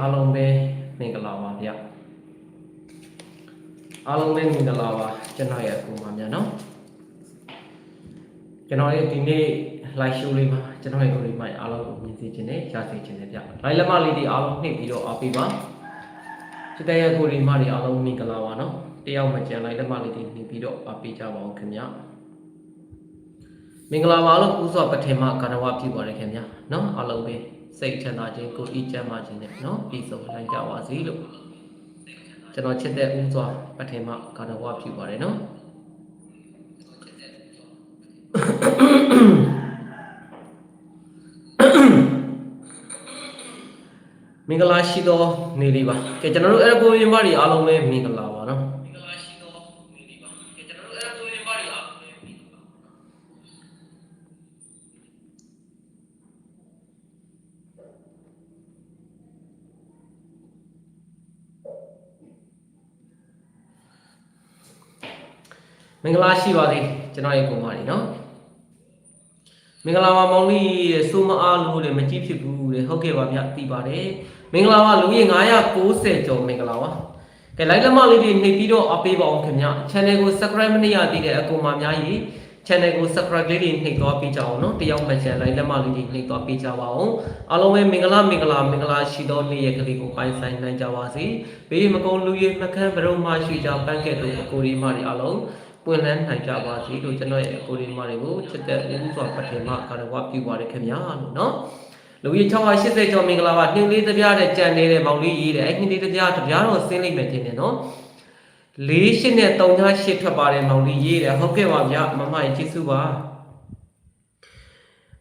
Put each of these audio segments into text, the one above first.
အားလုံးပဲမင်္ဂလာပါဗျအားလုံးပဲမင်္ဂလာပါကျွန်တော်ရဲ့အကူပါများနော်ကျွန်တော်ရဲ့ဒီနေ့ live show လေးမှာကျွန်တော်ရဲ့ကိုလေးမိုက်အားလုံးကိုမြင်စေခြင်းနဲ့ကြားစေခြင်းနဲ့ဗျ live လက်မလေးတွေအားလုံးနှိပ်ပြီးတော့အားပေးပါချစ်တဲ့ရဲ့ကိုလေးမတွေအားလုံးမင်္ဂလာပါနော်တယောက်မကြံ live လက်မလေးတွေနှိပ်ပြီးတော့အားပေးကြပါဦးခင်ဗျမင်္ဂလာပါလို့ပူဇော်ပထမကာရဝပြုပါရခင်ဗျနော်အားလုံးပဲ စိတ်ချမ်းသာခြင်းကိုယ်ဤချမ်းသာခြင်းနဲ့နော်ပြီးဆုံးနိုင်ကြပါစေလို့ကျွန်တော်ချစ်တဲ့ဦးစွာပထမကာရဝပြုပါတယ်နော်မင်္ဂလာရှိသောနေ့လေးပါကဲကျွန်တော်တို့အဲ့ကိုရင်ပါတွေအားလုံးပဲမင်္ဂလာပါနော် င်္ဂလာရှိပါသည်ကျွန်တော်ရဲ့ကိုမတွေနော်မင်္ဂလာပါမောင်လေးတဲ့စိုးမအားလို့တဲ့မကြည့်ဖြစ်ဘူးတဲ့ဟုတ်ကဲ့ပါဗျသိပါတယ်မင်္ဂလာပါလူကြီး990ကျော်မင်္ဂလာပါကဲလိုက်လက်မလေးတွေနှိပ်ပြီးတော့အပေးပါအောင်ခင်ဗျ channel ကို subscribe မနေရသေးတဲ့အကူမများကြီး channel ကို subscribe လေးတွေနှိပ်သွားပေးကြအောင်နော်တယောက်မှ channel လိုက်လက်မလေးတွေနှိပ်သွားပေးကြပါအောင်အားလုံးပဲမင်္ဂလာမင်္ဂလာမင်္ဂလာရှိသောနေ့ရက်ကလေးကိုပိုင်ဆိုင်နိုင်ကြပါစေဘေးမကုန်းလူကြီးမခန်းဘရုံမရှိကြပန်းကဲ့သို့အကိုဒီမတွေအားလုံး ပွင့်လန်းနိုင်ကြပါစေလို့ကျွန်တော်ရဲ့အကိုဒီမတွေကိုချစ်တဲ့ဦးစွာပထမကာရဝပြုပါရခင်ဗျာလို့နော်လူကြီး680ကျော်မင်္ဂလာပါနှင်းလေးတပြားတဲ့ကြံနေတဲ့မောင်လေးရေးတယ်အဲ့နှင်းလေးတပြားတပြားတော့ဆင်းလိုက်မယ်တင်တယ်နော်၄ရှစ်နဲ့3ည8ထွက်ပါတယ်မောင်လေးရေးတယ်ဟုတ်ကဲ့ပါဗျမမကြီးကျေးဇူးပါ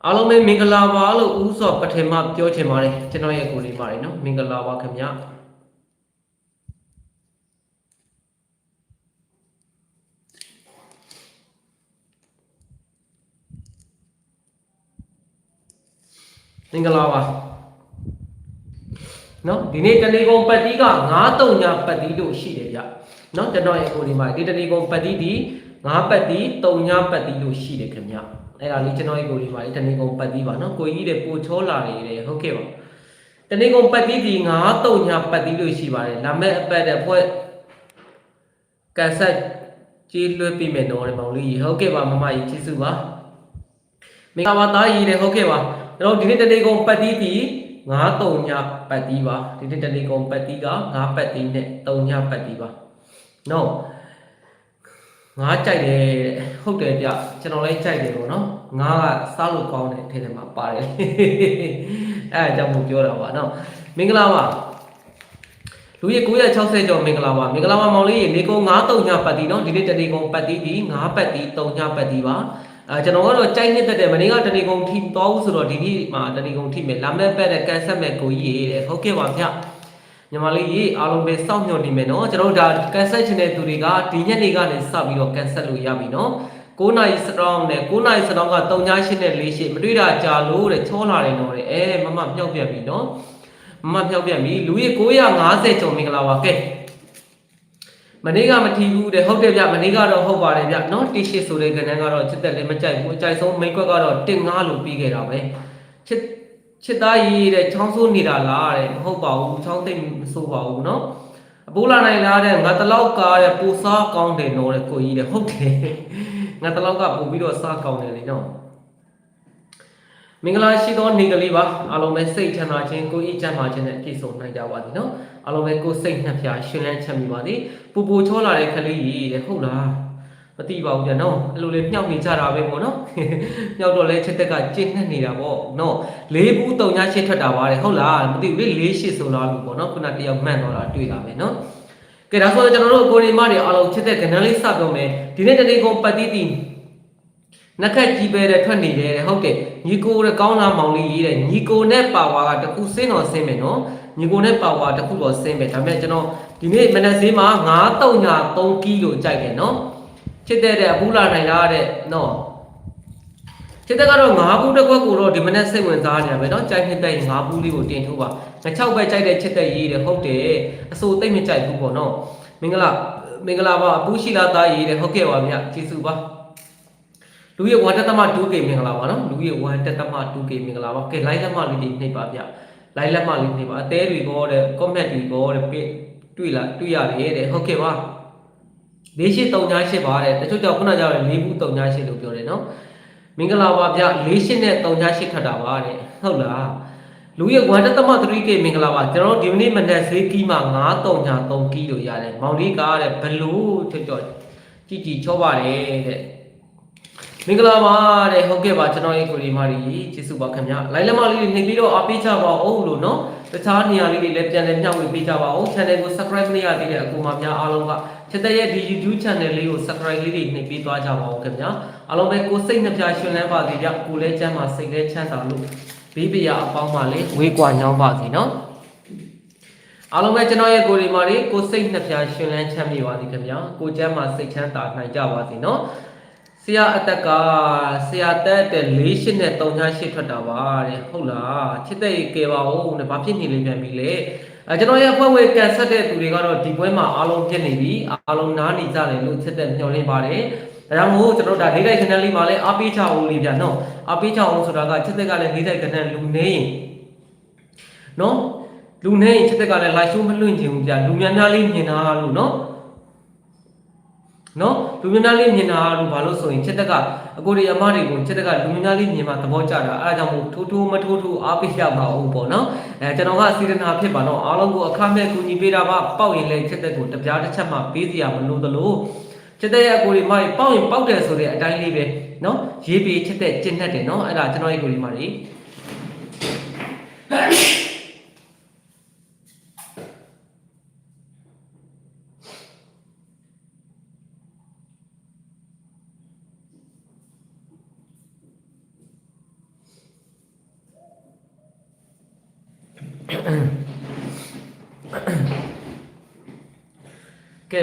အားလုံးပဲမင်္ဂလာပါလို့ဦးစောပထမပြောချင်ပါတယ်ကျွန်တော်ရဲ့ကိုလေးပါတယ်နော်မင်္ဂလာပါခင်ဗျာ င်္ဂလာပါနော်ဒီနေ့တဏီကုံပတ်တီးက9တုံညာပတ်တီးလို့ရှိတယ်ဗျနော်ကျွန်တော်ရဲ့ကိုလေးမှာဒီတဏီကုံပတ်တီးဒီ9ပတ်တီး3ညာပတ်တီးလို့ရှိတယ်ခင်ဗျအဲ့ဒါလေးကျွန်တော်ရဲ့ကိုလေးမှာဒီတဏီကုံပတ်တီးပါနော်ကိုကြီးတဲ့ပိုချောလာနေတယ်ဟုတ်ကဲ့ပါတဏီကုံပတ်တီးဒီ9တုံညာပတ်တီးလို့ရှိပါတယ်လာမဲ့အပတ်တဲ့ဖွဲ့ကန်ဆက်ကြီးလွှဲပြီးမယ်နော်မောင်လေးဟုတ်ကဲ့ပါမမကြီးကျေးဇူးပါမင်္ဂလာပါသားကြီးလည်းဟုတ်ကဲ့ပါ ကျွန်တော်ဒီနေ့တနေ့ကုန်ပတ်တီးပြီး9တုံညပတ်တီးပါဒီနေ့တနေ့ကုန်ပတ်တီးက9ပတ်တီးနဲ့3ညပတ်တီးပါနော်ငါကြိုက်တယ်ဟုတ်တယ်ဗျကျွန်တော်လည်းကြိုက်တယ်ပေါ့နော်ငါကစားလို့ကောင်းတယ်ထဲထဲမှာပါတယ်အဲအကြောင်းကိုပြောတာပါနော်မင်္ဂလာပါလူကြီး960ကျော်မင်္ဂလာပါမင်္ဂလာပါမောင်လေးရေနေကုန်း9တုံညပတ်တီးနော်ဒီနေ့တနေ့ကုန်ပတ်တီးဒီ9ပတ်တီး3ညပတ်တီးပါ အဲကျွန်တော်ကတော့ကြိုက်နှစ်သက်တယ်မနေ့ကတဏီကုံထိသွားဦးဆိုတော့ဒီနေ့မှာတဏီကုံထိမယ်လာမဲ့ပက်တဲ့ကန်ဆက်မဲ့ကိုကြီးရေးတယ်ဟုတ်ကဲ့ပါဗျညီမလေးရေးအားလုံးပဲစောင့်မျှော်နေမယ်နော်ကျွန်တော်တို့ဒါကန်ဆက်ချင်တဲ့သူတွေကဒီညနေကနေစပြီးတော့ကန်ဆက်လို့ရပြီနော်9နာရီစတောင်းနဲ့9နာရီစတောင်းက3ည8နဲ့4ရှိမတွေ့တာကြာလို့တဲ့ချောလာတယ်နော်တဲ့အဲမမမြောက်ပြတ်ပြီနော်မမမြောက်ပြတ်ပြီလူကြီး950ကျော်မင်္ဂလာပါကဲ မနေ့ကမထီဘူးတဲ့ဟုတ်တယ်ဗျမနေ့ကတော့ဟုတ်ပါတယ်ဗျနော်တိရှိဆိုတဲ့ကဏ္ဍကတော့ချစ်သက်လည်းမကြိုက်ဘူးအကြိုက်ဆုံးမိတ်ကွက်ကတော့တင်ငါလို့ပြီးခဲ့တာပဲချစ်ချစ်သားကြီးတဲ့ချောင်းဆိုးနေတာလားတဲ့မဟုတ်ပါဘူးချောင်းသိမ့်မဆိုးပါဘူးနော်အပိုးလာနိုင်လားတဲ့ငါတလောက်ကားတဲ့ပူစားကောင်းတယ်နော်တဲ့ကိုကြီးတဲ့ဟုတ်တယ်ငါတလောက်ကပို့ပြီးတော့စားကောင်းတယ်လေနော် မင်္ဂလာရှိသောနေကလေးပါအားလုံးပဲစိတ်ချမ်းသာခြင်းကိုယ်ဤချမ်းသာခြင်းနဲ့ပြည့်စုံနိုင်ကြပါသည်နော်အားလုံးပဲကိုယ်စိတ်နှဖျားရှင်လန်းချမ်းမြေပါသည်ပူပူချောလာတဲ့ခလေးကြီးတဲ့ဟုတ်လားမသိပါဘူးဗျာနော်အဲ့လိုလေးမြောက်နေကြတာပဲပေါ့နော်မြောက်တော့လဲချက်တက်ကကျင့်နှက်နေတာပေါ့နော်လေးဘူးတုံညာရှစ်ထွက်တာပါတဲ့ဟုတ်လားမသိဘူးလေလေးရှစ်ဆိုလားလို့ပေါ့နော်ခုနတယောက်မှန်တော့တာတွေ့တာပဲနော်ကဲဒါဆိုတော့ကျွန်တော်တို့ကိုရီမတွေအားလုံးချက်တဲ့ကဏ္ဍလေးစပြောမယ်ဒီနေ့တနေ့ကုန်ပတ်တီးတီး နှက်ခက်ကြီးပဲတဲ့ထွက်နေတယ်တဲ့ဟုတ်တယ်ညီကိုရကောင်းလာမောင်လေးလေးတဲ့ညီကိုနဲ့ပါဝါကတခုစင်းတော်စင်းမယ်နော်ညီကိုနဲ့ပါဝါတခုတော့စင်းမယ်ဒါပေမဲ့ကျွန်တော်ဒီနေ့မနက်စင်းမှာ9.3ကီလိုကြိုက်တယ်နော်ချစ်တဲ့တဲ့အဘူးလာနိုင်လားတဲ့နော်ချစ်တဲ့ကတော့9ဘူးတစ်ခွက်ကိုတော့ဒီမနက်စိတ်ဝင်စားနေရပဲနော်ကြိုက်ဖြစ်တဲ့9ဘူးလေးကိုတင်ထိုးပါငါ6ပဲကြိုက်တဲ့ချစ်တဲ့ရေးတယ်ဟုတ်တယ်အဆိုတိတ်မကြိုက်ဘူးပေါ့နော်မင်္ဂလာမင်္ဂလာပါအပူရှိလာသားရေးတယ်ဟုတ်ကဲ့ပါဗျကျေးဇူးပါ လူရဲ့1တက်သမ 2K မင်္ဂလာပါနော်လူရဲ့1တက်သမ 2K မင်္ဂလာပါကဲ line လက်မလေးတွေနှိပ်ပါဗျ line လက်မလေးနှိပ်ပါအသေးတွေကောတဲ့ comment တွေကောတဲ့တွေ့လာတွေ့ရတယ်တဲ့ဟုတ်ကဲ့ပါ၄ရှိ3ညာ8ပါတဲ့တချို့ကြောင့်ခုနကကြောင့်၄ဘူး3ညာ8လို့ပြောတယ်နော်မင်္ဂလာပါဗျ၄ရှိနဲ့3ညာ8ခတ်တာပါတဲ့ဟုတ်လားလူရဲ့1တက်သမ 3K မင်္ဂလာပါကျွန်တော်ဒီနေ့မနက်ဈေးကီးမှာ9 3ညာ3ကီးလို့ရတယ်မောင်လေးကားတဲ့ဘလို့ချွတ်ချွတ်ကြည်ကြည်ချောပါတယ်တဲ့ မင်္ဂလာပါတဲ့ဟုတ်ကဲ့ပါကျွန်တော်ရဲ့ကိုဒီမာရီကျေးဇူးပါခင်ဗျလိုင်းလက်မလေးတွေနှိပ်ပြီးတော့အားပေးကြပါဦးလို့နော်တခြားနေရာလေးတွေလည်းပြန်လည်မျှဝေပေးကြပါဦး channel ကို subscribe မရသေးတဲ့အကူမများအားလုံးကချက်တဲ့ရဲ့ဒီ YouTube channel လေးကို subscribe လေးတွေနှိပ်ပေးသွားကြပါဦးခင်ဗျအားလုံးပဲကိုယ်စိတ်နှပြရှင်လန်းပါစေကြကိုယ်လည်းချမ်းသာစိတ်လည်းချမ်းသာလို့ဘေးပရာအပေါင်းပါလေဝေးကွာညောင်းပါစေနော်အားလုံးပဲကျွန်တော်ရဲ့ကိုဒီမာရီကိုယ်စိတ်နှပြရှင်လန်းချမ်းမြေပါစေခင်ဗျကိုယ်ချမ်းသာစိတ်ချမ်းသာနိုင်ကြပါစေနော် ဆရာအတက်ကဆရာတက်တဲ့၄ရှစ်နဲ့3ည8ထွက်တာပါတဲ့ဟုတ်လားချစ်တဲ့ရေကယ်ပါဦးတဲ့ဘာဖြစ်နေလိမ့်ပြန်ပြီလေအဲကျွန်တော်ရဲ့အဖွဲ့ဝင်ကန်ဆက်တဲ့သူတွေကတော့ဒီပွဲမှာအားလုံးဖြစ်နေပြီအားလုံးနားနေကြတယ်လို့ချစ်တဲ့မျှော်လင့်ပါတယ်ဒါကြောင့်မို့ကျွန်တော်ဒါလေးတိုက်ခဏလေးမှာလည်းအားပေးချအောင်လေးဗျာနော်အားပေးချအောင်ဆိုတာကချစ်တဲ့ကလည်းလေးတိုက်ခဏလူနေရင်နော်လူနေရင်ချစ်တဲ့ကလည်း live show မလွင့်ချင်ဘူးဗျာလူများများလေးမြင်တာလို့နော် နော်လူများများလေးမြင်တာလို့ဘာလို့ဆိုရင်ချက်တက်ကအကိုရီအမတွေကိုချက်တက်ကလူများများလေးမြင်မှသဘောကျတာအဲဒါကြောင့်မို့ထိုးထိုးမထိုးထိုးအားပေးရပါအောင်ပေါ့နော်အဲကျွန်တော်ကစီရနာဖြစ်ပါတော့အားလုံးကိုအခမဲ့ကူညီပေးတာပါပေါက်ရင်လည်းချက်တက်ကိုတပြားတစ်ချက်မှပေးစီရမလို့သလိုချက်တက်ရဲ့အကိုရီမတွေပေါက်ရင်ပေါက်တယ်ဆိုတဲ့အတိုင်းလေးပဲနော်ရေးပြီးချက်တက်ကျင့်တတ်တယ်နော်အဲ့ဒါကျွန်တော်ရဲ့ကိုရီမတွေ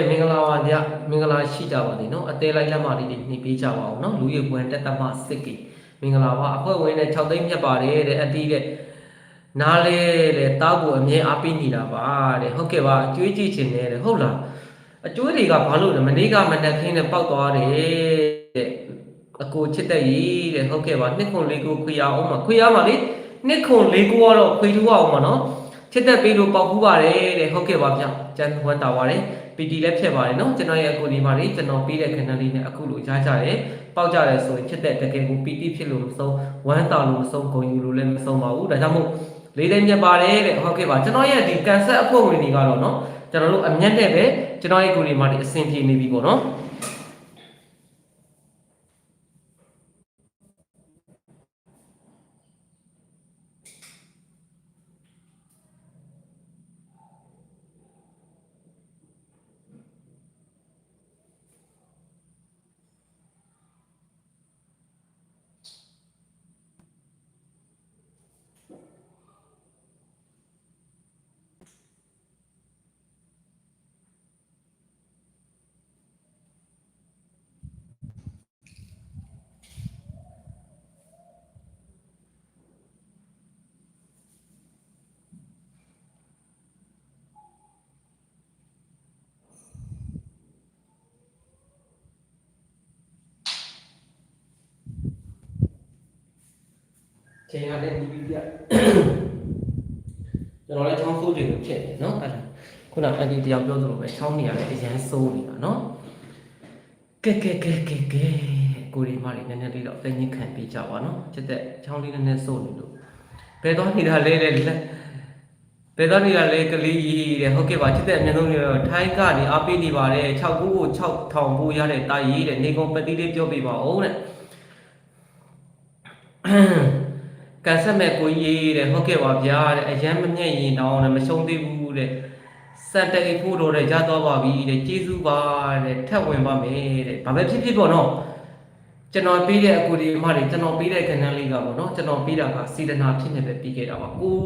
မင်္ဂလာပါဗျမင်္ဂလာရှိကြပါစေနော်အသေးလိုက်လက်မလေးတွေနှိပ်ပေးကြပါအောင်နော်လူရည်ပွင့်တက်တမစစ်ကေမင်္ဂလာပါအဖွဲ့ဝင်နဲ့6သိန်းမြတ်ပါတယ်တဲ့အတီးတဲ့နားလဲလေတောက်ကိုအမြဲအားပေးနေတာပါတဲ့ဟုတ်ကဲ့ပါအကျွေးကြည့်ချင်တယ်တဲ့ဟုတ်လားအကျွေးတွေကဘာလို့လဲမနေ့ကမနက်ခင်းနဲ့ပောက်သွားတယ်တဲ့အကိုချစ်တဲ့ကြီးတဲ့ဟုတ်ကဲ့ပါနှစ်ခွန်လေးကိုခွေရအောင်မခွေရပါလေနှစ်ခွန်လေးကိုကတော့ခွေထူအောင်မနော်ချစ်တဲ့ပေးလို့ပောက်ဖူးပါတယ်တဲ့ဟုတ်ကဲ့ပါဗျကျန်ဝမ်းတာပါတယ် PT လည်းဖြစ်ပါတယ်နော်ကျွန်တော်ရဲ့အကူဒီမှာလေကျွန်တော်ပေးတဲ့ခဏလေးနဲ့အခုလိုကြားကြတယ်ပေါက်ကြတယ်ဆိုရင်ချစ်တဲ့တကယ်ကို PT ဖြစ်လို့မဆုံးဝမ်းတာလို့မဆုံးဂုံယူလို့လည်းမဆုံးပါဘူးဒါကြောင့်မို့လေးလေးမြတ်ပါတယ်တဲ့ဟုတ်ကဲ့ပါကျွန်တော်ရဲ့ဒီကန်ဆက်အဖွဲ့ဝင်တွေကတော့နော်ကျွန်တော်တို့အမျက်နဲ့ပဲကျွန်တော်ရဲ့အကူဒီမှာဒီအဆင်ပြေနေပြီပေါ့နော် ချိန်ရတဲ့ဒီဗီဒီယိုကျွန်တော်လည်းချောင်းဆိုးတယ်လို့ဖြစ်တယ်နော်အဲ့ဒါခုနအန်တီတယောက်ပြောသလိုပဲချောင်းနေရတဲ့အရန်ဆိုးနေတာနော်ကဲကဲကဲကဲကဲကိုရီမလေးနည်းနည်းလေးတော့တင်ညစ်ခံပေးကြပါနော်ချက်တဲ့ချောင်းလေးနည်းနည်းဆိုးနေလို့ဘယ်တော့နေတာလဲလဲလက်ဘယ်တော့နေတာလဲကလေးကြီးတဲ့ဟုတ်ကဲ့ပါချက်တဲ့အမြင်ဆုံးနေတော့ထိုင်းကနေအားပေးနေပါတယ်6ခုကို6000ပိုးရတဲ့တာရီတဲ့နေကုန်ပတိလေးပြောပြပါဦးတဲ့ ကန်ဆက်မဲ့ကိုကြီးတဲ့ဟုတ်ကဲ့ပါဗျာတဲ့အရန်မမြက်ရင်တောင်းတယ်မရှုံးသေးဘူးတဲ့စန်တက်ဖို့တော့တဲ့ရတော့ပါပြီတဲ့ကျေးဇူးပါတဲ့ထပ်ဝင်ပါမယ်တဲ့ဘာပဲဖြစ်ဖြစ်ပေါ့နော်ကျွန်တော်ပေးတဲ့အကူဒီအမတွေကျွန်တော်ပေးတဲ့ကဏ္ဍလေးကပေါ့နော်ကျွန်တော်ပေးတာကစေတနာဖြစ်နေပဲပြီးခဲ့တာပါကို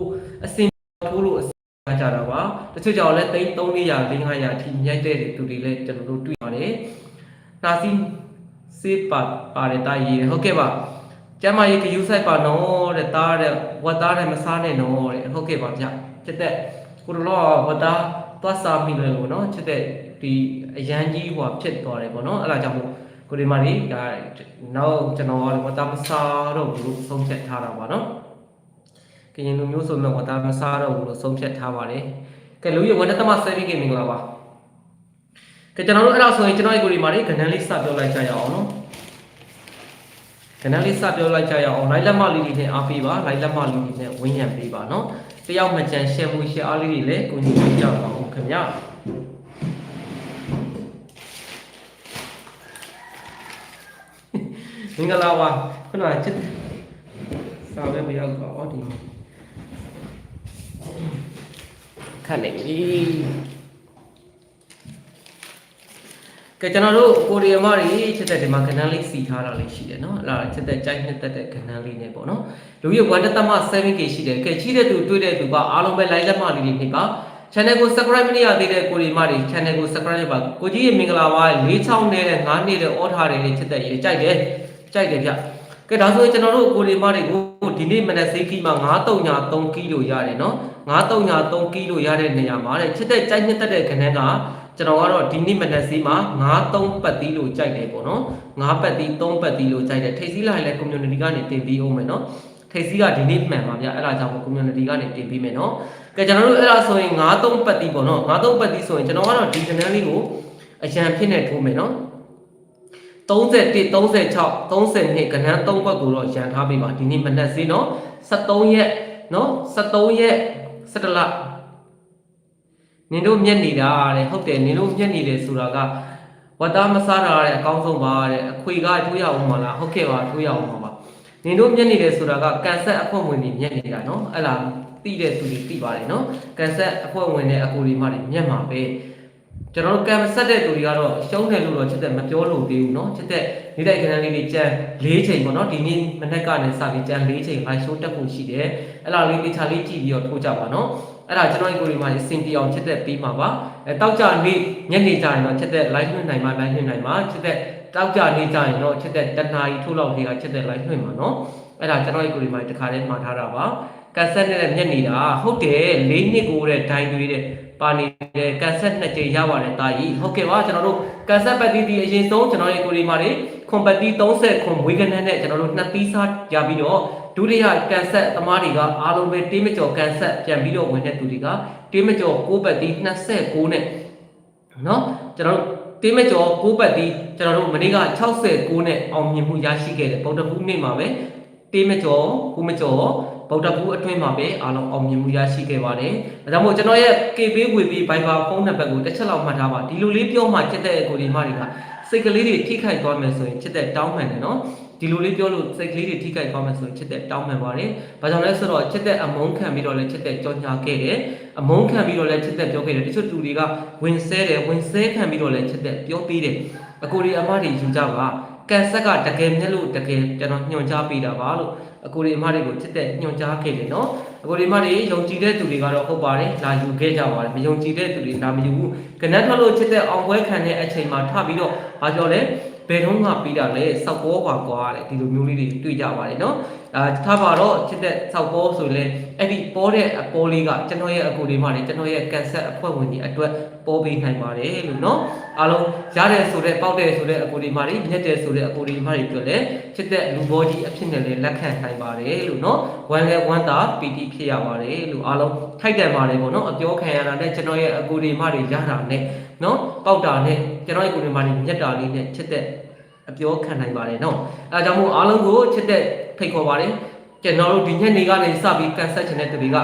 အစင်ထိုးလို့အစင်ကြတာပါတချို့ကြောင့်လည်း3 300 400 500အထိမြိုက်တဲ့သူတွေလည်းကျွန်တော်တို့တွေ့ပါတယ်နနှာစီးစေးပါပါတယ်တာရေးတယ်ဟုတ်ကဲ့ပါ ကျမရေးကယူဆိုင်ပါနော်တဲ့တားတဲ့ဝတ်သားနဲ့မစားနဲ့နော်တဲ့ဟုတ်ကဲ့ပါဗျချစ်တဲ့ကိုရလောဝတ်သားသွားစားမိလို့ပေါ့နော်ချစ်တဲ့ဒီအရန်ကြီးဟိုဖြစ်သွားတယ်ပေါ့နော်အဲ့ဒါကြောင့်မို့ကိုဒီမာရီဒါနောက်ကျွန်တော်ဝတ်သားမစားတော့ဘူးလို့ဆုံးဖြတ်ထားတာပါနော်ကရင်လူမျိုးဆိုတော့ဝတ်သားမစားတော့ဘူးလို့ဆုံးဖြတ်ထားပါတယ်ကဲလူရဝန်တသမ7 game မင်္ဂလာပါကဲကျွန်တော်တို့အဲ့ဒါဆိုရင်ကျွန်တော်ဒီကိုဒီမာရီခဏလေးစပြောလိုက်ကြရအောင်နော် ခဏလေးစပြောလိုက်ကြရအောင်လိုက်လက်မလေးတွေနဲ့အားပေးပါလိုက်လက်မလေးတွေနဲ့ဝင်းရံပေးပါနော်တယောက်မကြံရှယ်မှုရှယ်အားလေးတွေလည်းကိုကြီးပေးကြပါအောင်ခင်ဗျာမင်္ဂလာပါခုနကချစ်စာပဲမရောက်ပါဘူးဒီမှာခက်နေပြီ ကဲကျွန်တော်တို့ကိုရီးယားမတွေချစ်တဲ့ဒီမှာကဏ္ဍလေးစီထားတာလေးရှိတယ်နော်အဲ့ဒါချစ်တဲ့ကြိုက်နှစ်သက်တဲ့ကဏ္ဍလေးနဲ့ပေါ့နော်လူကြီး 1.7k ရှိတယ်ကဲရှိတဲ့သူတွေ့တဲ့သူကအားလုံးပဲ live လက်မလေးတွေနေပါ channel ကို subscribe မလုပ်ရသေးတဲ့ကိုရီးယားမတွေ channel ကို subscribe လုပ်ပါကိုကြီးရေမင်္ဂလာပါ46နေတဲ့9နေတဲ့ order တွေချစ်တဲ့ရေကြိုက်တယ်ကြိုက်တယ်ဗျကဲဒါဆိုရင်ကျွန်တော်တို့ကိုရီးယားမတွေကိုဒီနေ့မနက်စေးခီမှာ9 3ညာ3ကီလိုရတယ်နော်9 3ညာ3ကီလိုရတဲ့နေရာမှာတဲ့ချစ်တဲ့ကြိုက်နှစ်သက်တဲ့ခဏက ကျွန်တော်ကတော့ဒီနေ့မနက်စီးမှာ9 3ပတ်သီးလို့ကြိုက်တယ်ပေါ့နော်9ပတ်သီး3ပတ်သီးလို့ကြိုက်တယ်ထိပ်စီးလိုက်လဲ community ကနေတင်ပြီးအောင်မယ်နော်ထိပ်စီးကဒီနေ့မှန်ပါဗျအဲ့ဒါကြောင့် community ကနေတင်ပြီးမယ်နော်ကဲကျွန်တော်တို့အဲ့ဒါဆိုရင်9 3ပတ်သီးပေါ့နော်9 3ပတ်သီးဆိုရင်ကျွန်တော်ကတော့ဒီ channel လေးကိုအရန်ဖြစ်နေထိုးမယ်နော်31 36 32ကဏ္ဍ3ဘက်ကိုတော့ရန်ထားပေးပါဒီနေ့မနက်စီးနော်73ရက်နော်73ရက်17လ နင်တို့မျက်နေတာတဲ့ဟုတ်တယ်နင်တို့မျက်နေတယ်ဆိုတာကဝတ်သားမစားတာတဲ့အကောင်းဆုံးပါတဲ့အခွေကထိုးရအောင်မလားဟုတ်ကဲ့ပါထိုးရအောင်ပါပါနင်တို့မျက်နေတယ်ဆိုတာကကန်ဆက်အဖွဲ့ဝင်တွေမျက်နေတာနော်အဲ့လားသိတဲ့သူတွေသိပါတယ်နော်ကန်ဆက်အဖွဲ့ဝင်တဲ့အကူတွေမှတွေမျက်မှာပဲကျွန်တော်တို့ကံဆက်တဲ့သူတွေကတော့ရှုံးတယ်လို့တော့ချက်တဲ့မပြောလို့သေးဘူးเนาะချက်တဲ့နေ့တိုင်းခဏလေးတွေကြံ၄ချိန်ပေါ့เนาะဒီနေ့မနေ့ကနေစပြီးကြံ၄ချိန် live show တက်ဖို့ရှိတယ်အဲ့လားလေးတခြားလေးကြည့်ပြီးတော့ထိုးကြပါเนาะ အဲ့ဒါကျွန်တော်ဒီကိုဒီမှာစင်တီအောင်ချက်သက်ပေးမှာပါအဲတောက်ကြနေ့ညနေကြရင်တော့ချက်သက် live လွှင့်နိုင်မှာ live လွှင့်နိုင်မှာချက်သက်တောက်ကြနေ့ကြရင်တော့ချက်သက်တနားကြီးထိုးလောက်တွေကချက်သက် live လွှင့်မှာနော်အဲ့ဒါကျွန်တော်ဒီကိုဒီမှာတခါလေးမှာထားတာပါကန်ဆက်နဲ့မျက်နေတာဟုတ်တယ်၄နှစ်ကိုတဲ့ဒိုင်တွေတဲ့ပါနေတဲ့ကန်ဆက်နှစ်ကြိမ်ရပါတယ်တာကြီးဟုတ်ကဲ့ပါကျွန်တော်တို့ကန်ဆက်ပတ်တီတီအရင်ဆုံးကျွန်တော်ရဲ့ကိုရီမာတွေခွန်ပတ်တီ30ခွန်မွေးကနန်းနဲ့ကျွန်တော်တို့နှစ်သီးစားရပြီးတော့ ဒုတိယကန်ဆက်သမားတွေကအားလုံးပဲတေးမကျော်ကန်ဆက်ပြန်ပြီးတော့ဝင်တဲ့သူတွေကတေးမကျော်6ပတ်တီး29နဲ့เนาะကျွန်တော်တို့တေးမကျော်6ပတ်တီးကျွန်တော်တို့မနေ့က69နဲ့အောင်မြင်မှုရရှိခဲ့တယ်ဗုဒ္ဓဘုနေ့မှာပဲတေးမကျော်ကိုမကျော်ဗုဒ္ဓဘုအတွင်းမှာပဲအားလုံးအောင်မြင်မှုရရှိခဲ့ပါတယ်။ဒါကြောင့်မို့ကျွန်တော်ရဲ့ KB ဝေပြီး Viber ဖုန်းနံပါတ်ကိုတစ်ချက်လောက်မှတ်ထားပါဒီလိုလေးပြောမှချက်တဲ့ကိုဒီမတွေကစိတ်ကလေးတွေထိခိုက်သွားမယ်ဆိုရင်ချက်တဲ့တောင်းမှန်တယ်နော်။ ဒီလိုလေးပြောလို့စိတ်ကလေးတွေထိခိုက်သွားမယ်ဆိုရင်ချက်တဲ့တောင်းမှန်ပါတယ်။ဘာကြောင့်လဲဆိုတော့ချက်တဲ့အမုန်းခံပြီးတော့လည်းချက်တဲ့ကြောညာခဲ့တယ်။အမုန်းခံပြီးတော့လည်းချက်တဲ့ပြောခဲ့တယ်တချို့သူတွေကဝင်ဆဲတယ်ဝင်ဆဲခံပြီးတော့လည်းချက်တဲ့ပြောပေးတယ်။အကိုဒီအမတွေယူကြပါကန်ဆက်ကတကယ်မျက်လို့တကယ်ကျွန်တော်ညွှန်ကြားပေးတာပါလို့အကိုဒီအမတွေကိုချစ်တဲ့ညွှန်ကြားခဲ့တယ်နော်အကိုဒီအမတွေယုံကြည်တဲ့သူတွေကတော့ဟုတ်ပါတယ်လာယူခဲ့ကြပါတယ်မယုံကြည်တဲ့သူတွေလာမယူဘူးကနက်ထွက်လို့ချစ်တဲ့အောင်ပွဲခံတဲ့အချိန်မှာထပြီးတော့ဘာပြောလဲ ဘယ်တော့မှပြီးတာလဲစောက်ပေါ်ပါကွာတဲ့ဒီလိုမျိုးလေးတွေတွေ့ကြပါတယ်နော်အာထားပါတော့ချစ်တဲ့စောက်ပေါ်ဆိုရင်အဲ့ဒီပေါ်တဲ့အပေါ်လေးကကျွန်တော်ရဲ့အကိုဒီမတွေကျွန်တော်ရဲ့ကန်ဆက်အဖွဲ့ဝင်တွေအတွက်ပေါ်ပေးနိုင်ပါတယ်လို့နော်အားလုံးရတယ်ဆိုတဲ့ပေါက်တယ်ဆိုတဲ့အကိုဒီမတွေညက်တယ်ဆိုတဲ့အကိုဒီမတွေအတွက်လည်းချစ်တဲ့လူဘောကြီးအဖြစ်နဲ့လည်းလက်ခံနိုင်ပါတယ်လို့နော်ဝမ်းလဲဝမ်းသာပီတိဖြစ်ရပါတယ်လို့အားလုံးထိုက်တယ်ပါတယ်ပေါ့နော်အပြောခံရတာနဲ့ကျွန်တော်ရဲ့အကိုဒီမတွေရတာနဲ့နော်ပေါက်တာနဲ့ကျွန်တော်ရဲ့အကိုဒီမတွေညက်တာလေးနဲ့ချစ်တဲ့အပြောခံနိုင်ပါတယ်နော်အဲဒါကြောင့်မို့အားလုံးကိုချစ်တဲ့ ဖိတ်ခေါ်ပါတယ်ကျွန်တော်တို့ဒီညနေကနေစပြီးကန်ဆက်ချင်တဲ့သူတွေက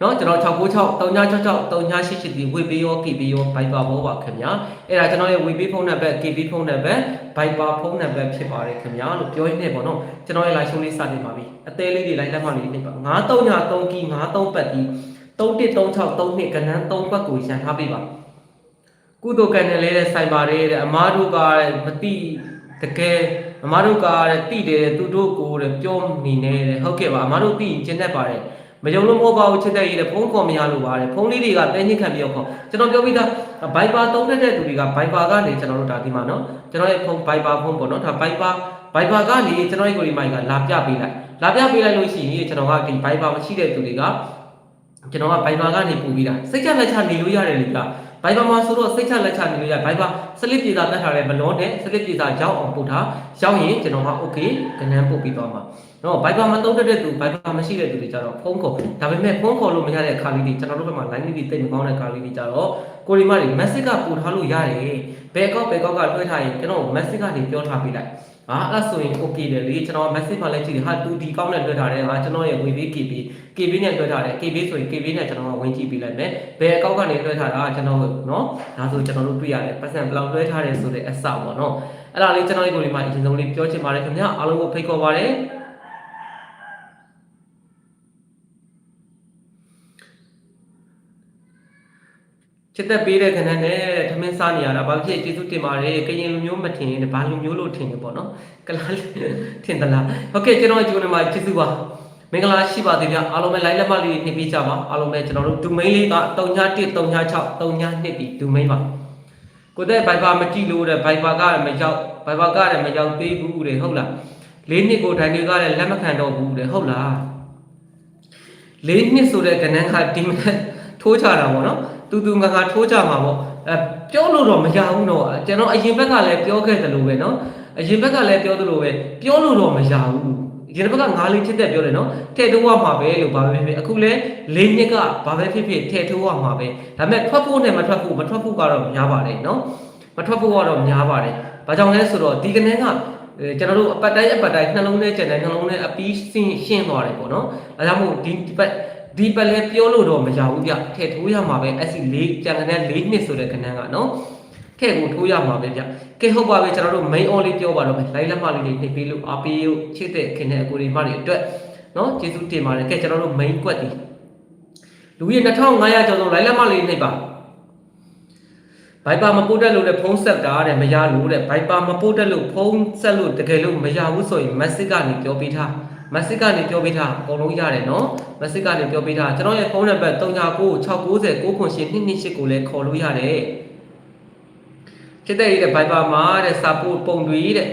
နော်ကျွန်တော်696 3966 3988ဒီဝေပေးရော KB ရော Viber ဘောပါခင်ဗျာအဲ့ဒါကျွန်တော်ရဲ့ဝေပေးဖုန်းနံပါတ် KB ဖုန်းနံပါတ် Viber ဖုန်းနံပါတ်ဖြစ်ပါတယ်ခင်ဗျာလို့ပြောရင်းနဲ့ပေါ့နော်ကျွန်တော်ရဲ့ live show လေးစတင်ပါပြီအသေးလေးတွေ live လက်မှတ်လေးနေပါ9303ကီ93ပတ်ဒီ3136 32ကဏ္ဍ3ပတ်ကိုရန်ထားပေးပါကုသိုလ်ကံနဲ့လဲတဲ့ဆိုင်ပါတယ်တဲ့အမားတို့ကမတိတကယ် အမားတို့ကတဲ့တိတယ်သူတို့ကိုတဲ့ပြောနေနေတဲ့ဟုတ်ကဲ့ပါအမားတို့တိကျင်တတ်ပါတယ်မမယုံလို့မဟုတ်ပါဘူးချစ်တဲ့ရေးတဲ့ဖုန်းခေါ်မရလို့ပါတယ်ဖုန်းလေးတွေကတဲညစ်ခံပြီးတော့ခေါ်ကျွန်တော်ပြောပြီးသား Viber သုံးတဲ့သူတွေက Viber ကနေကျွန်တော်တို့ဒါဒီမှာနော်ကျွန်တော်ရဲ့ဖုန်း Viber ဖုန်းပေါ့နော်ဒါ Viber Viber ကနေကျွန်တော်ရဲ့ကိုဒီမိုက်ကလာပြပေးလိုက်လာပြပေးလိုက်လို့ရှိရင်ကျွန်တော်ကဒီ Viber မရှိတဲ့သူတွေကကျွန်တော်က Viber ကနေပို့ပြီးတာစိတ်ချလက်ချနေလို့ရတယ်လေက Viber မှာဆိုတော့စိတ်ချလက်ချနေလို့ရ Viber စလစ်ပြေသာတတ်ထားတဲ့မလုံးနဲ့စလစ်ပြေသာရောက်အောင်ပို့ထားရောက်ရင်ကျွန်တော်က okay ကနန်းပို့ပြီးသွားမှာနော် Viber မှာသုံးတဲ့သူ Viber မရှိတဲ့သူတွေကြတော့ဖုန်းခေါ်ဒါပေမဲ့ဖုန်းခေါ်လို့မရတဲ့အခါလေးတွေကျွန်တော်တို့ဘက်မှာ line လေးတွေတိတ်မကောင်းတဲ့အခါလေးတွေကြတော့ကိုရီမတွေ message ကပို့ထားလို့ရတယ်ဘယ်ကောက်ဘယ်ကောက်ကလွှဲထားရင်ကျွန်တော် message ကနေပြောထားပေးလိုက်ဟာအဲ့ဆိုရင် okay တယ်လေကျွန်တော် message မှလည်းကြည့်တယ်ဟာ 2D ကောင်းနဲ့လွှဲထားတယ်ဟာကျွန်တော်ရဲ့ WB KB KB နဲ့လွှဲထားတယ် KB ဆိုရင် KB နဲ့ကျွန်တော်ကဝင်ကြည့်ပေးလိုက်မယ်ဘယ်အကောက်ကနေလွှဲထားတာကျွန်တော်နော်ဒါဆိုကျွန်တော်တို့တွေ့ရတယ်ပတ်စံဘယ်လောက်လွှဲထားတယ်ဆိုတဲ့အစပေါ့နော်အဲ့ဒါလေးကျွန်တော်ဒီကိုဒီမှာအရင်ဆုံးလေးပြောချင်ပါတယ်ခင်ဗျအားလုံးကိုဖိတ်ခေါ်ပါတယ်ချစ်သက်ပေးတဲ့ခဏနဲ့ထမင်းစားနေရတာဘာဖြစ်ကျေးဇူးတင်ပါတယ်ကရင်လူမျိုးမထင်ရင်ဘာလူမျိုးလို့ထင်တယ်ပေါ့နော်ကလားထင်သလားဟုတ်ကဲ့ကျွန်တော်ဒီကိုဒီမှာကျေးဇူးပါမင်္ဂလာရှိပါသေးဗျအားလုံးပဲ line လက်မှတ်လေးနှိပ်ပေးကြပါအားလုံးပဲကျွန်တော်တို့ domain လေးက391 396 392ဒီ domain ပါ ကိုတဲ့ Viber မကြည့်လို့တဲ့ Viber ကလည်းမရောက် Viber ကလည်းမရောက်သေးဘူးတဲ့ဟုတ်လားလေးနှစ်ကိုဒိုင်တွေကလည်းလက်မခံတော့ဘူးတဲ့ဟုတ်လားလေးနှစ်ဆိုတဲ့ကဏ္ဍကဒီမနဲ့ထိုးချတာပေါ့နော်တူတူငါငါထိုးကြမှာပေါ့အဲပြောလို့တော့မရဘူးတော့ကျွန်တော်အရင်ဘက်ကလည်းပြောခဲ့တယ်လို့ပဲနော်အရင်ဘက်ကလည်းပြောသလိုပဲပြောလို့တော့မရဘူး ဒီဘက်ကငါးလေးချစ်တဲ့ပြောတယ်နော်ထဲထိုးရမှာပဲလို့ဘာပဲဖြစ်အခုလဲလေးနှစ်ကဘာပဲဖြစ်ဖြစ်ထဲထိုးရမှာပဲဒါပေမဲ့ထွက်ဖို့နဲ့မထွက်ဖို့မထွက်ဖို့ကတော့များပါတယ်နော်မထွက်ဖို့ကတော့များပါတယ်ဘာကြောင့်လဲဆိုတော့ဒီကနေ့ကကျွန်တော်တို့အပတ်တိုင်းအပတ်တိုင်းနှလုံးထဲကျန်တဲ့နှလုံးထဲအပီးရှင်းရှင်းသွားတယ်ပေါ့နော်အဲဒါကြောင့်မို့ဒီဒီပတ်ဒီပလဲပြောလို့တော့မရဘူးဗျထည့်ထိုးရမှာပဲအဲ့စီ၄ကြံတဲ့၄နှစ်ဆိုတဲ့ခဏကနော် ထည့်ကိုထိုးရမှာပဲဗျကဲဟုတ်ပါပြီကျွန်တော်တို့ main on လေးပြောပါတော့မယ်လိုက်လက်မလေးတွေနှိပ်ပေးလို့အားပေးလို့ချစ်တဲ့ခင်တဲ့အကိုဒီမတွေအတွက်နော်ကျေးဇူးတင်ပါတယ်ကဲကျွန်တော်တို့ main ကွက်ဒီလူကြီး2500ကျော်ဆုံးလိုက်လက်မလေးနှိပ်ပါဘိုက်ပါမပို့တက်လို့လည်းဖုန်းဆက်တာတဲ့မရလို့တဲ့ဘိုက်ပါမပို့တက်လို့ဖုန်းဆက်လို့တကယ်လို့မရဘူးဆိုရင် message ကနေပြောပေးထား message ကနေပြောပေးထားအကုန်လုံးရတယ်နော် message ကနေပြောပေးထားကျွန်တော်ရဲ့ဖုန်းနံပါတ်399690 998ကိုလည်းခေါ်လို့ရတယ် ဖြစ်တဲ့ရတဲ့ Viber မှာတဲ့ support ပုံတွေတဲ့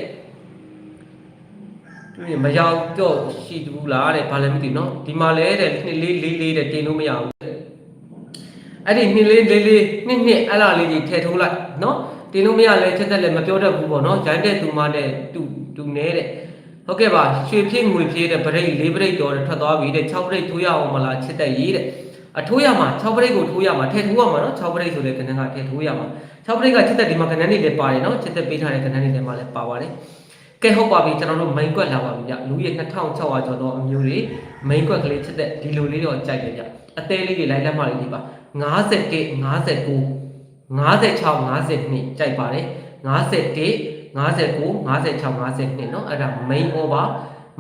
ဒီမရောက်တော့ရှိဘူးလားတဲ့ဘာလည်းမသိနော်ဒီမှာလဲတဲ့နှစ်လေးလေးလေးတဲ့တင်လို့မရဘူးအဲ့ဒီနှစ်လေးလေးလေးနှစ်နှစ်အဲ့လားလေးကြီးထည့်ထိုးလိုက်နော်တင်လို့မရလဲချက်သက်လည်းမပြောတတ်ဘူးပေါ့နော်ရိုင်းတဲ့သူမှနဲ့တူတူနေတဲ့ဟုတ်ကဲ့ပါရွှေဖြည့်ငွေဖြည့်တဲ့ဗရိတ်၄ဗရိတ်တော်ထွက်သွားပြီတဲ့6ဗရိတ်ထိုးရအောင်မလားချစ်တဲ့ရေးတဲ့ အထိုးရမှာ6ဗရိတ်ကိုထိုးရမှာထည့်ထိုးရမှာနော်6ဗရိတ်ဆိုတဲ့ကဏ္ဍကထည့်ထိုးရမှာ6ဗရိတ်ကချစ်တဲ့ဒီမှာကဏ္ဍနေလည်းပါတယ်နော်ချစ်တဲ့ပေးထားတဲ့ကဏ္ဍနေလည်းမှာလည်းပါပါတယ်ကဲဟုတ်ပါပြီကျွန်တော်တို့ main ကွက်လာပါပြီဗျလူရဲ့2600ကျော်သောအမျိုးတွေ main ကွက်ကလေးချစ်တဲ့ဒီလိုလေးတော့ကြိုက်တယ်ဗျအသေးလေးတွေလိုက်လက်မှလေးတွေပါ51 59 56 52ကြိုက်ပါတယ်51 59 56 52เนาะအဲ့ဒါ main over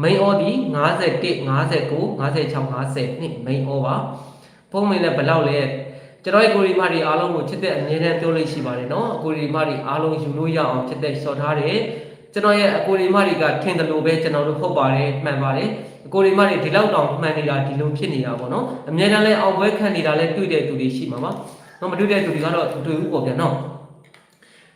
main over ဒီ51 59 56 52 main over ဖုန်းမင်းလည်းဘယ်လောက်လဲကျွန်တော်ရဲ့ကိုရီမာတွေအားလုံးကိုချစ်တဲ့အမြဲတမ်းပြောလို့ရှိပါတယ်နော်အကိုရီမာတွေအားလုံးယူလို့ရအောင်ချစ်တဲ့ဆော်ထားတယ်ကျွန်တော်ရဲ့အကိုရီမာတွေကထင်တယ်လို့ပဲကျွန်တော်တို့ဟုတ်ပါတယ်မှန်ပါတယ်အကိုရီမာတွေဒီလောက်တောင်မှန်နေတာဒီလိုဖြစ်နေတာပေါ့နော်အမြဲတမ်းလဲအောင်ပွဲခံနေတာလဲတွေ့တဲ့သူတွေရှိမှာပါနော်မတွေ့တဲ့သူတွေကတော့တွေ့ဘူးပေါ့ဗျာနော်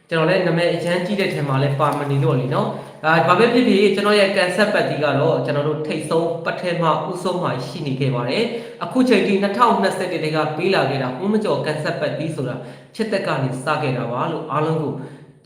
ကျွန်တော်လည်းနာမည်အရန်ကြီးတဲ့ထဲမှာလဲပါမနေတော့လीနော် အာဘာပဲဖြစ်ဖြစ်ကျွန်တော်ရဲ့ concept ပတ်တီကတော့ကျွန်တော်တို့ထိတ်ဆုံးပတ်ထဲမှာဥဆုံးမှာရှိနေခဲ့ပါတယ်အခုချိန်ထိ2021တည်းကပေးလာခဲ့တာဥမကျော် concept ပတ်တီဆိုတာချစ်သက်ကနေစခဲ့တာပါလို့အားလုံးကို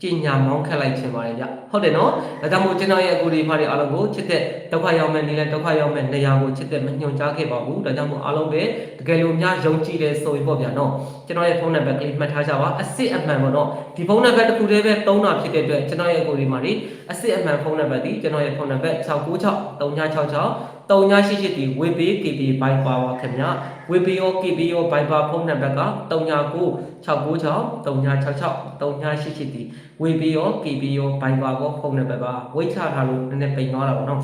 ကျင်ညာမောင်းခက်လိုက်ချင်ပါတယ်ဗျဟုတ်တယ်နော်ဒါကြောင့်မို့ကျွန်တော်ရဲ့အကူဒီမတွေအားလုံးကိုချစ်တဲ့ဒုက္ခရောက်မဲ့နေလဲဒုက္ခရောက်မဲ့နေရာကိုချစ်တဲ့မညွန်ကြားခဲ့ပါဘူးဒါကြောင့်မို့အားလုံးပဲတကယ်လို့များယုံကြည်တယ်ဆိုရင်ပေါ့ဗျာနော်ကျွန်တော်ရဲ့ဖုန်းနံပါတ်ကလေးမှတ်ထားကြပါအစစ်အမှန်ပေါ့နော်ဒီဖုန်းနံပါတ်တစ်ခုတည်းပဲသုံးတာဖြစ်တဲ့အတွက်ကျွန်တော်ရဲ့အကူဒီမတွေအစစ်အမှန်ဖုန်းနံပါတ်ဒီကျွန်တော်ရဲ့ဖုန်းနံပါတ်696 3966 3988ဒီ WB KB by power ခင်ဗျာ WBO KBO Viber ဖုန်းနံပါတ်က399696 3966 3988ဒီ WBO KBO Viber ကိုဖုန်းနံပါတ်ပါဝိတ်ချထားလို့နည်းနည်းပိန်သွားတာပေါ့နော်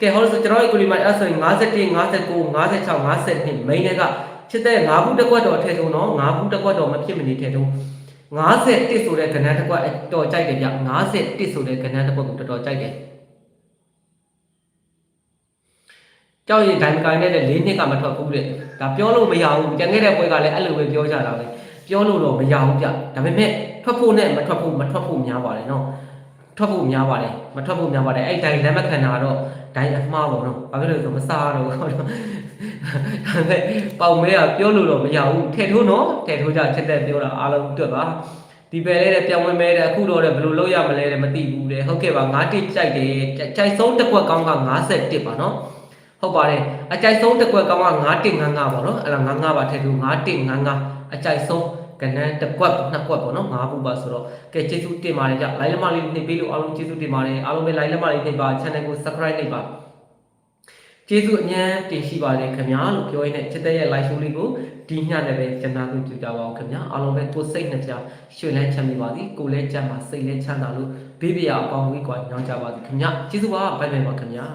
ကဲဟောလို့ဆိုကျွန်တော်ဒီကိုဒီမှာအဲ့ဆိုရင်51 59 56 52 main ကချစ်တဲ့5ဘူးတစ်ခွက်တော့ထည့်ထုံတော့5ဘူးတစ်ခွက်တော့မဖြစ်မနေထည့်ထုံ51ဆိုတဲ့ကဏ္ဍတစ်ခွက်တော်ကြိုက်တယ်ဗျ51ဆိုတဲ့ကဏ္ဍတစ်ခွက်ကိုတော်တော်ကြိုက်တယ် ကြောက်ရင်ဒိုင်မကိုင်းတဲ့၄နှစ်ကမထွက်ဘူးတဲ့ဒါပြောလို့မရဘူးကြံခဲ့တဲ့ပွဲကလည်းအဲ့လိုပဲပြောကြတာပဲပြောလို့တော့မရဘူးကြဒါပေမဲ့ထွက်ဖို့နဲ့မထွက်ဖို့မထွက်ဖို့များပါတယ်နော်ထွက်ဖို့များပါတယ်မထွက်ဖို့များပါတယ်အဲ့ဒိုင်လက်မခံတာတော့ဒိုင်အမှားပေါ့နော်ဘာဖြစ်လို့လဲဆိုမစားတော့ဘူးဒါပေမဲ့ပေါင်မဲကပြောလို့တော့မရဘူးထဲထိုးနော်ထဲထိုးကြချက်တဲ့ပြောတာအားလုံးတွေ့ပါဒီပဲလေးတဲ့ပြောင်းဝင်မဲတဲ့အခုတော့တဲ့ဘယ်လိုလုပ်ရမလဲတဲ့မသိဘူးတဲ့ဟုတ်ကဲ့ပါ9တိကြိုက်တယ်ကြိုက်ဆုံးတစ်ခွက်ကောင်းက51ပါနော် ဟုတ်ပါတယ်အကြိုက်ဆုံးတစ်ကွက်ကောင်းက9155ပေါ့နော်အဲ့ဒါ55ပါထည့်သူ9155အကြိုက်ဆုံးကနန်းတစ်ကွက်နှစ်ကွက်ပေါ့နော်၅ပူပါဆိုတော့ကဲကျေးဇူးတင်ပါတယ်ကြလိုင်းလက်မလေးနှိပ်ပေးလို့အားလုံးကျေးဇူးတင်ပါတယ်အားလုံးပဲလိုင်းလက်မလေးနှိပ်ပါ channel ကို subscribe နှိပ်ပါကျေးဇူးအများတင်ရှိပါတယ်ခင်ဗျာလို့ပြောရင်းနဲ့ချစ်တဲ့ရဲ့ live show လေးကိုဒီညနဲ့ပဲကျန်တာကိုကြည့်ကြပါအောင်ခင်ဗျာအားလုံးပဲကိုယ်စိတ်နှပြရွှေလန်းချမ်းမြေပါသည်ကိုယ်လည်းချမ်းပါစိတ်လည်းချမ်းသာလို့ဘေးပြာအပေါင်းဝေးကွာညောင်းကြပါသည်ခင်ဗျာကျေးဇူးပါဘိုင်ဘိုင်ပါခင်ဗျာ